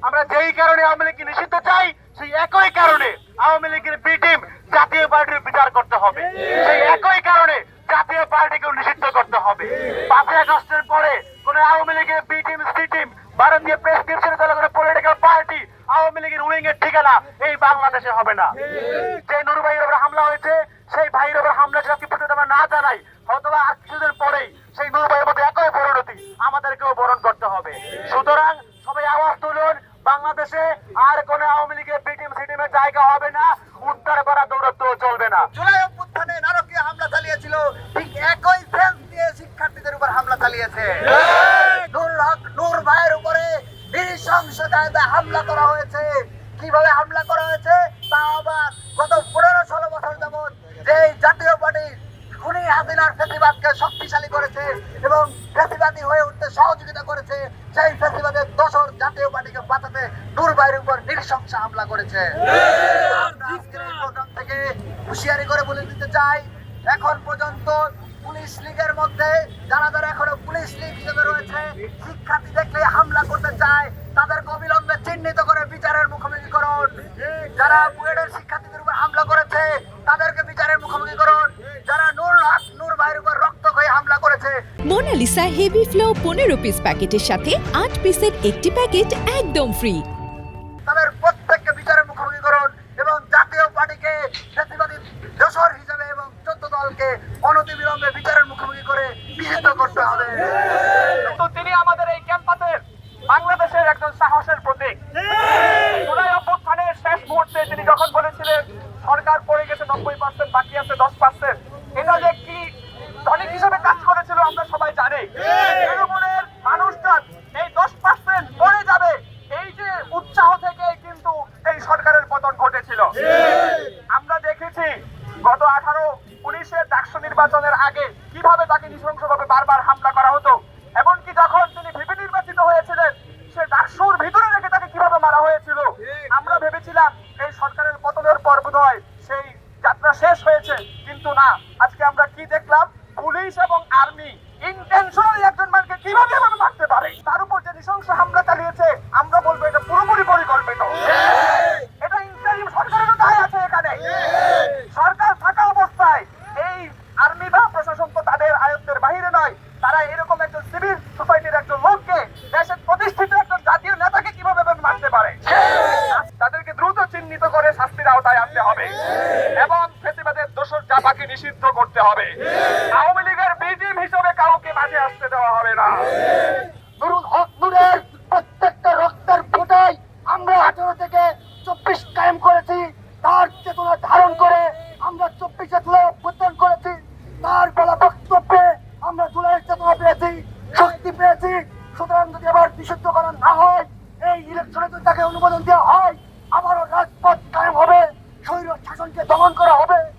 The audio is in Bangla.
পার্টিকে যেই কারণে আওয়ামী লীগের চাই, সেই একই কারণে আওয়ামী লীগের জাতীয় পার্টির বিচার করতে হবে। সেই একই কারণে জাতীয় পার্টিকেও নিষিদ্ধ করতে হবে। পরে কোন আওয়ামী লীগের বি টিম সি টিম ভারতীয় প্রেসক্রিপশন দল কোনো পলিটিক্যাল পার্টি আওয়ামী লীগের ঠিকানা এই বাংলাদেশে হবে না। যে নুর ভাইয়ের উপর হামলা হয়েছে সেই ভাইয়ের উপর হামলা যদি পর্যন্ত আমরা না জানাই হয়তো আর কিছুদিন পরেই সেই নুর ভাইয়ের মধ্যে একই পরিণতি আমাদেরকেও বরণ করতে হবে। সুতরাং সবাই আওয়াজ তুলুন বাংলাদেশে আর কোন আওয়ামী লীগের বি টিম সি জায়গা হবে না উদ্ধার করা দৌরত্ব চলবে না। জুলাই অভ্যুত্থানে নারকীয় হামলা চালিয়েছিল ঠিক একই ফ্রেন্স দিয়ে শিক্ষার্থীদের উপর হামলা চালিয়েছে। নূর হক নূর ভাইয়ের উপরে নৃশংসতায় হামলা করা হয়েছে। কীভাবে হামলা করা হয়েছে তা আবার গত পনেরো ষোলো বছর যাবৎ যে জাতীয় পার্টি খুনি হাসিনার ফেসিবাদকে শক্তিশালী করেছে এবং ফেসিবাদী হয়ে উঠতে সহযোগিতা করেছে, সেই ফেসিবাদের দোষর জাতীয় পার্টিকে বাঁচাতে নূর ভাইয়ের উপর নৃশংস হামলা করেছে। থেকে হুঁশিয়ারি করে বলে দিতে চাই, এখন পর্যন্ত পুলিশ লীগের মধ্যে, যারা যারা এখনও পুলিশ লীগ হিসেবে রয়েছে শিক্ষার্থী দেখলে হামলা করতে চায় তাদেরকে অবিলম্বে চিহ্নিত করে বিচারের মুখোমুখি করুন যারা বুয়েটের শিক্ষার্থীদের উপর হামলা করেছে তাদেরকে বিচারের মুখোমুখি করুন। যারা নূর হক নূর ভাইয়ের উপর রক্ত হয়ে হামলা করেছে। মোনালিসা হেভি ফ্লো পনেরো পিস প্যাকেটের সাথে আট পিসের একটি প্যাকেট একদম ফ্রি তাদের প্রত্যেককে বিচারের মুখোমুখি করুন এবং জাতীয় পার্টিকে ফ্যাসিবাদী দোষর হিসেবে এবং চোদ্দ দলকে অনতিবিলম্বে বিচারের মুখোমুখি করে নিষিদ্ধ করতে হবে তো তিনি আমাদের এই ক্যাম্পাসের বাংলাদেশের একজন সাহসের প্রতীক জুলাই অভ্যুত্থানের শেষ মুহূর্তে তিনি যখন বলেছিলেন সরকার পড়ে গেছে নব্বই পার্সেন্ট বাকি আছে দশ পার্সেন্ট এটা যে কি দলিত হিসেবে কাজ করেছিল আমরা সবাই জানি তৃণমূলের মানুষজন এই দশ পার্সেন্ট পড়ে যাবে এই যে উৎসাহ থেকে কিন্তু এই সরকারের পতন ঘটেছিল আমরা দেখেছি গত আঠারো উনিশের ডাকসু নির্বাচনের আগে কীভাবে তাকে নৃশংসভাবে বারবার হামলা করা হতো এমনকি যখন তিনি ভিপি নির্বাচিত হয়েছিলেন সে ডাকসুর ভিতরে রেখে তাকে কীভাবে মারা হয়েছিল? আমরা ভেবেছিলাম এই সরকারের পতনের পর বোধহয় সেই যাত্রা শেষ হয়েছে কিন্তু না। আজকে আমরা কি দেখলাম? পুলিশ এবং আর্মি ইন্টেনশনালি একজন মানুষকে কীভাবে এভাবে মারতে পারে তার উপর যে নৃশংস হামলা চালিয়েছে আমরা বলব এটা পুরোপুরি পরিকল্পিত এটা ইন্টারিম সরকারেরও আছে সরকার থাকা অবস্থায় এই আর্মি বা প্রশাসন তো তাদের আয়ত্তের বাহিরে নয়, তারা এরকম একজন সিভিল সোসাইটির একজন লোককে দেশের প্রতিষ্ঠিত একজন জাতীয় নেতাকে কীভাবে মারতে পারে? তাদেরকে দ্রুত চিহ্নিত করে শাস্তির আওতায় আনতে হবে এবং ফেসিবাদের দোষর জাপাকে নিষিদ্ধ করতে হবে। আওয়ামী লীগের বিজিম হিসেবে কাউকে মাঝে আসতে দেওয়া হবে না। নুরুল হক নূরের প্রত্যেকটা রক্তের ফোটায় আমরা আঠারো থেকে চব্বিশ কায়েম করেছি। ধারণ করে আমরা চব্বিশে